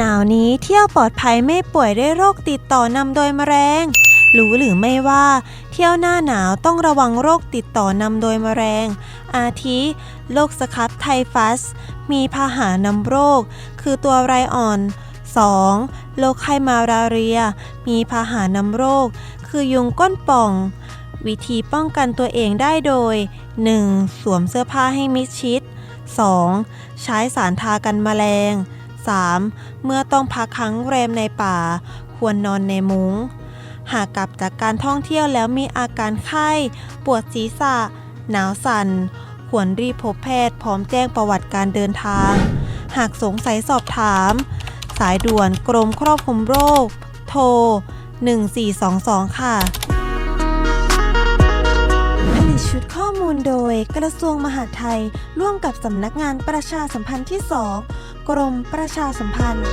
นาวนี้เที่ยวปลอดภัยไม่ป่วยด้วยโรคติดต่อนำโดยแมลงรู้หรือไม่ว่า เที่ยวหน้าหนาวต้องระวังโรคติดต่อนำโดยแมลงอาทิโรคสครับไทฟัส มีพาหะนำโรค คือตัวไรอ่อน 2. โรคไข้มาลาเรีย มีพาหะนำโรค คือยุงก้นป่อง วิธีป้องกันตัวเองได้โดย 1. สวมเสื้อผ้าให้มิดชิด 2. ใช้สารทากันแมลง 3. เมื่อต้องพักค้างแรมในป่า ควรนอนในมุง้ง หากกลับจากการท่องเที่ยวแล้วมีอาการไข้ ปวดศีรษะ หนาวสั่น ควรรีบพบแพทย์พร้อมแจ้งประวัติการเดินทาง หากสงสัยสอบถาม สายด่วนกรมควบคุมโรค โทร 1422 ค่ะผลิตชุดข้อูลโดยกระทรวงมหาดไทย ร่วมกับสำนักงานประชาสัมพันธ์ที่ 2 กรมประชาสัมพันธ์